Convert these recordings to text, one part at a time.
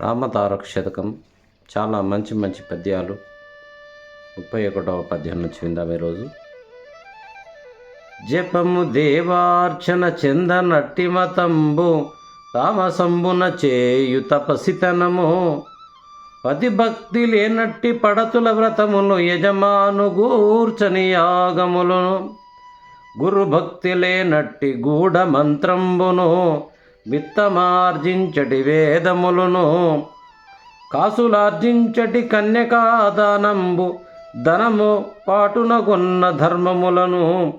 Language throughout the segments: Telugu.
రామతారక శతకం చాలా మంచి మంచి పద్యాలు. ముప్పై ఒకటవ పద్యం నుంచి విందాం ఈరోజు. జపము దేవార్చన చందనట్టి మతంబు తామసంబున చేయు తపసితనము. పతి భక్తి లేనట్టి పడతుల వ్రతములు యజమాను గూర్చని యాగములను. గురు భక్తి లేనట్టి గూఢ మంత్రంబును. విత్తమార్జించటి వేదములను కాసులార్జించటి కన్యకాదానంబు ధనము పాటునగున్న ధర్మములను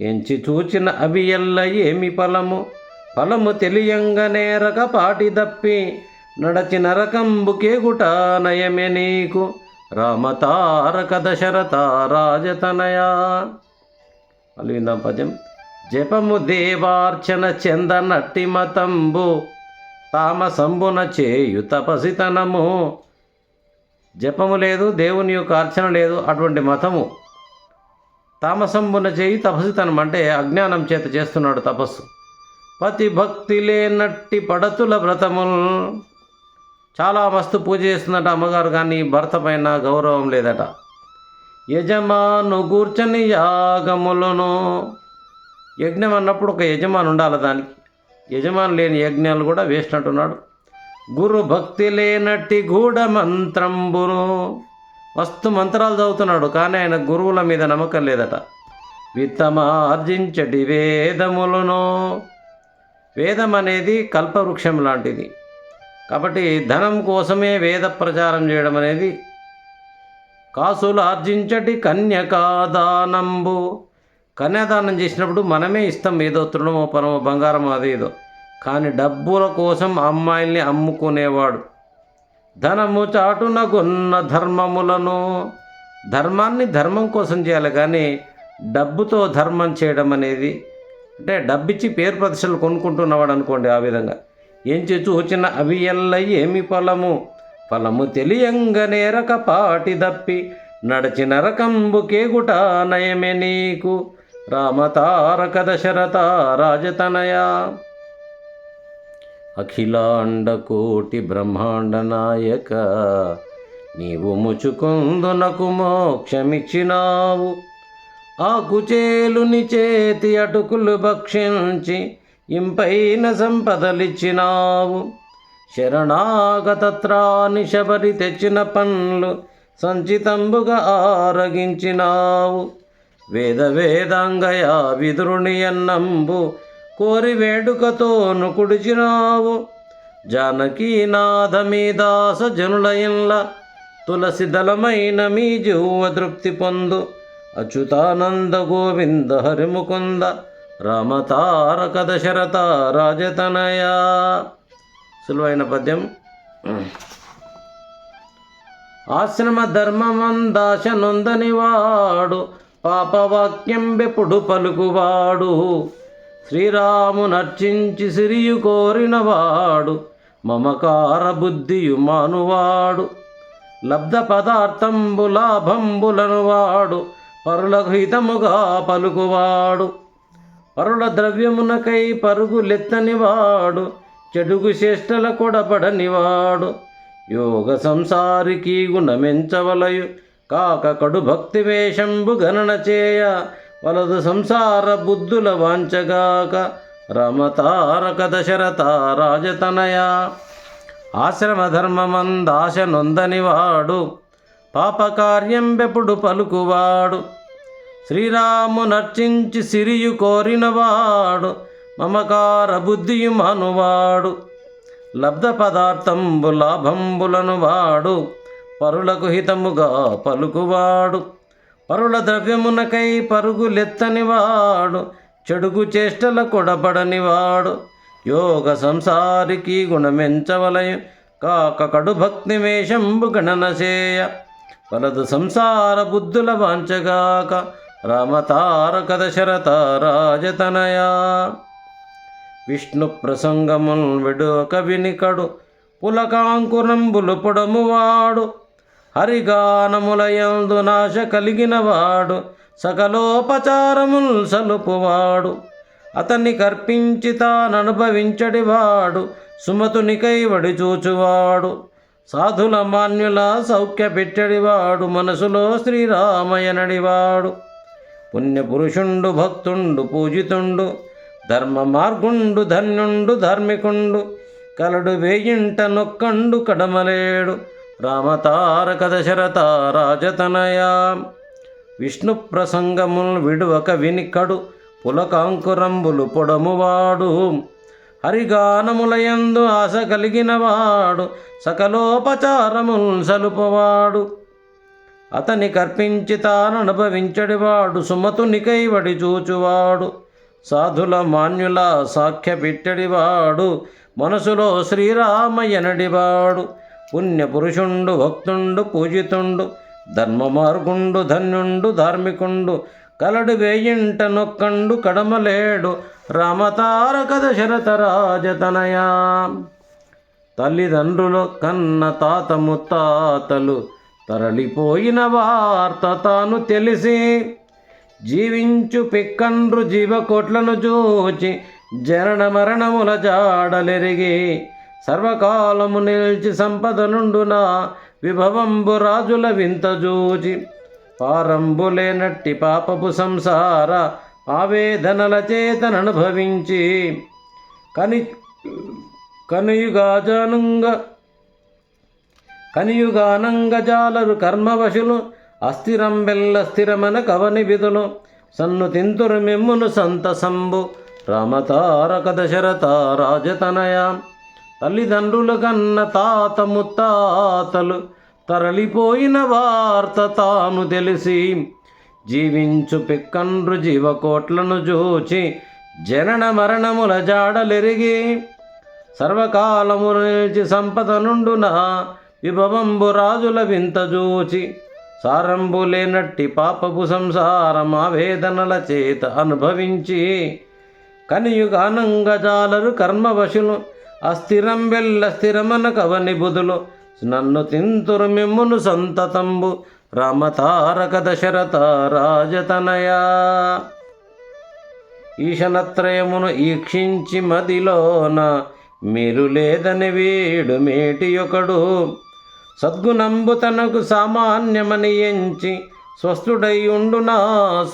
ఎంచి చూచిన అవి ఎల్ల ఏమి ఫలము? ఫలము తెలియంగనేరక పాటి దప్పి నడచి నరకంబుకేగుట నయమే నీకు. రామతారక దశరథ రాజతనయా మళ్ళీ విందాం పద్యం. జపము దేవార్చన చందనట్టి మతంబు తామసంబున చేయు తపసితనము. జపము లేదు దేవుని యొక్క అర్చన లేదు అటువంటి మతము. తామసంబున చేయి తపసితనం అంటే అజ్ఞానం చేత చేస్తున్నాడు తపస్సు. పతి భక్తి లేనట్టి పడతుల వ్రతములు. చాలా మస్తు పూజ చేస్తుందట అమ్మగారు కానీ భర్త పైన గౌరవం లేదట. యజమాను గూర్చని యాగములను యజ్ఞం అన్నప్పుడు ఒక యజమాని ఉండాలి దానికి. యజమాని లేని యజ్ఞాలు కూడా వేస్ట్ అంటున్నాడు. గురు భక్తి లేనట్టి గూఢ మంత్రంబును మస్తు మంత్రాలు చదువుతున్నాడు కానీ ఆయన గురువుల మీద నమ్మకం లేదట. విత్తమార్జించటి వేదములను. వేదం అనేది కల్పవృక్షం లాంటిది. కాబట్టి ధనం కోసమే వేద ప్రచారం చేయడం అనేది కాసులు ఆర్జించటి కన్యకాదానంబు. కన్యాదానం చేసినప్పుడు మనమే ఇస్తాం ఏదో తృణమో పరమో బంగారం అది ఏదో. కానీ డబ్బుల కోసం అమ్మాయిల్ని అమ్ముకునేవాడు. ధనము చాటునకున్న ధర్మములను ధర్మాన్ని ధర్మం కోసం చేయాలి కానీ డబ్బుతో ధర్మం చేయడం అనేది అంటే డబ్బిచ్చి పేరు ప్రతిష్టలు కొనుక్కుంటున్నవాడు అనుకోండి ఆ విధంగా. ఎంచి చూచిన అవి ఎల్ల ఏమి ఫలము? ఫలము తెలియంగనేరక పాటి దప్పి నడచి నరకంబుకేగుట నయమే నీకు. రామతారక దశరథ రాజతనయా అఖిలాండ కోటి బ్రహ్మాండ నాయక నీవు ముచుకుందునకు మోక్షమిచ్చినావు. ఆకుచేలుని చేతి అటుకులు భక్షించి ఇంపైన సంపదలిచ్చినావు. శరణాగతత్రాని శబరి తెచ్చిన పండ్లు సంచితంబుగా ఆరగించినావు. వేద వేదాంగయా విదురుని అన్నంబు కోరి వేడుకతోను కుడిచినావు. జానకీనాథ మీ దాస జనులయంల తులసి దళమైన మీ జీవ తృప్తి పొందు. అచ్యుతానంద గోవింద హరిముకుంద రామతారక దశరథ రాజతనయ. సులువైన పద్యం. ఆశ్రమ ధర్మమందాశ నొందని వాడు పాపవాక్యం బెప్పుడు పలుకువాడు. శ్రీరాము నర్చించి సిరియు కోరినవాడు. మమకార బుద్ధియు మానువాడు. లబ్ధ పదార్థంబు లాభంబులను వాడు పరులకు హితముగా పలుకువాడు. పరుల ద్రవ్యమునకై పరుగులెత్తనివాడు చెడుగు చేష్టల కొడబడనివాడు. యోగ సంసారికి గుణమెంచవలయు. కాక కడు భక్తి వేషంబు గణన చేయ వలదు సంసార బుద్ధుల వాంచగాక రమతారక దశరథ రాజతనయ. ఆశ్రమధర్మమందాశ నొందనివాడు పాపకార్యంబెప్పుడు పలుకువాడు. శ్రీరాము నర్చించి సిరియు కోరినవాడు మమకార బుద్ధియు మానువాడు. లబ్ధ పదార్థంబు లాభంబులను వాడు పరులకు హితముగా పలుకువాడు. పరుల ద్రవ్యమునకై పరుగులెత్తనివాడు చెడుగు చేష్టల కొడబడనివాడు. యోగ సంసారికి గుణమెంచవలయం. కాక కడు భక్తి మేషంబు గణనశేయ వలదు సంసార బుద్ధుల వాంచగాక రామతారక దశరథ రాజతనయా. విష్ణు ప్రసంగముల్ వెడుక వినికడు. పులకాంకురంబులు పొడమువాడు. హరిగానములయందు నాశ కలిగినవాడు సకలోపచారముల్ సలుపువాడు. అతన్ని కర్పించి తాననుభవించడివాడు సుమతునికై వడిచూచువాడు. సాధుల మాన్యుల సౌఖ్య పెట్టడివాడు మనసులో శ్రీరామయనడివాడు పుణ్యపురుషుండు భక్తుండు పూజితుండు ధర్మ మార్గుండు ధన్యుండు ధార్మికుండు కలడు వేయింట నొక్కండు కడమలేడు. రామతారక దశరథ రాజతనయా. విష్ణు ప్రసంగముల్ విడువక వినికడు పులకాంకురంబులు పొడమువాడు. హరిగానములయందు ఆశ కలిగినవాడు సకలోపచారముల్ సలుపవాడు. అతని కర్పించి తాననుభవించడివాడు సుమతునికై వడి చూచువాడు. సాధుల మాన్యుల సాఖ్య పెట్టడివాడు మనసులో శ్రీరామయ్యనడివాడు పుణ్యపురుషుండు భక్తుండు పూజితుండు ధర్మ మార్గుండు ధన్యుండు ధార్మికుండు కలడు వేయింట నొక్కండు కడమలేడు రామతారక దశరథ రాజతనయా తల్లిదండ్రులు కన్న తాత ముత్తాతలు తరలిపోయిన వార్త తాను తెలిసి జీవించు పిక్కండ్రు జీవకోట్లను చూచి జరణ మరణముల జాడలెరిగి సర్వకాలము నిలిచి సంపద నుండున విభవంబు రాజుల వింతజూచి పారంబులేనట్టి పాపపు సంసార ఆవేదనల చేతననుభవించి కని కనుయుగాజానంగ కనియుగానంగజాలరు కర్మవశులు అస్థిరం బెల్ల స్థిరమన కవని విధులు సన్ను తింతురు మిమ్మును సంతసంబు రామతారక దశరథ రాజతనయ తల్లిదండ్రులు కన్న తాత ముత్తాతలు తరలిపోయిన వార్త తాను తెలిసి జీవించు పిక్కండ్రు జీవకోట్లను చూచి జనన మరణముల జాడలెరిగి సర్వకాలము నిలిచి సంపద నుండున విభవంబు రాజుల వింత చూచి సారంబు లేనట్టి పాపపు సంసారం ఆవేదనల చేత అనుభవించి కనియుగానంగజాలరు కర్మవశులు అస్థిరం బెల్ల స్థిరమన కవని బుధులు. నన్ను తింతురు మిమ్మును సంతతంబు రామతారక దశరథ రాజతనయా. ఈశనత్రయమును ఈక్షించి మదిలోన మీరు లేదని వీడు మేటి ఒకడు సద్గుణంబు తనకు సామాన్యమని ఎంచి స్వస్థుడై ఉండునా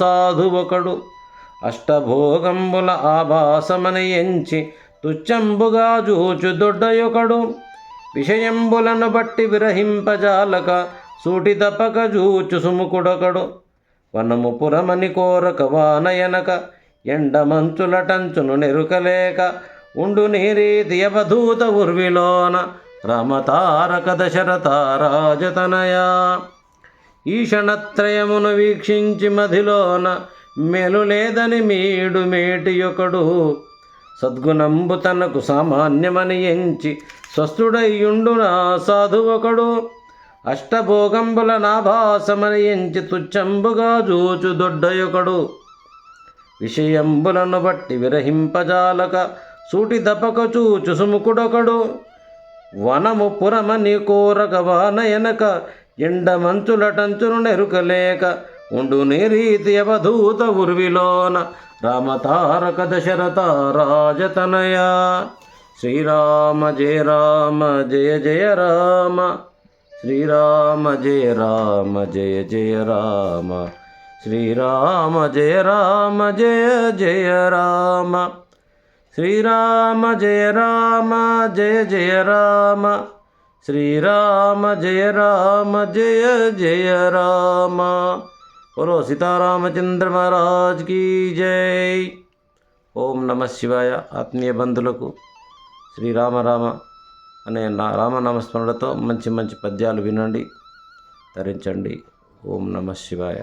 సాధు ఒకడు అష్టభోగంబుల ఆభాసమని ఎంచి తుచ్చంబుగా జూచు దొడ్డయొకడు. విషయంబులను బట్టి విరహింపజాలక సూటి తప్పక జూచు సుముకుడొకడు. వనము పురమని కోరక వానయనక ఎండమంచులటంచును నెరుకలేక ఉండు నీరీతి అవధూత ఉర్విలోన రమతారక దశరథ రాజతనయా ఈషణత్రయమును వీక్షించి మధిలోన మెలు లేదని మీడు మేటి ఒకడు సద్గుణంబు తనకు సామాన్యమని ఎంచి స్వస్థుడయ్యుండునా సాధు ఒకడు అష్టభోగంబుల నాభాసమని ఎంచి తుచ్చంబుగా జూచు దొడ్డయొకడు. విషయంబులను బట్టి విరహింపజాలక సూటి దపక చూచు సుముకుడొకడు. వనము పురమని కోరక వానయనక ఎండమంచులటంచును నెరుకలేక ఉండు నిరీతి అవధూత ఉర్విలోన రామతారక దశరథ రాజతనయ శ్రీరామ జయ రామ జయ జయ రామ. శ్రీరామ జయ రామ జయ జయ రామ. శ్రీరామ జయ రామ జయ జయ రామ. శ్రీరామ జయ రామ జయ జయ రామ. శ్రీరామ జయ రామ జయ జయ రామ. బోలో సీతారామచంద్ర మహారాజ్ కీ జై ఓం నమ శివాయ ఆత్మీయ బంధులకు శ్రీరామ రామ అనే నా రామనామస్మరణతో మంచి మంచి పద్యాలు వినండి ధరించండి. ఓం నమ శివాయ.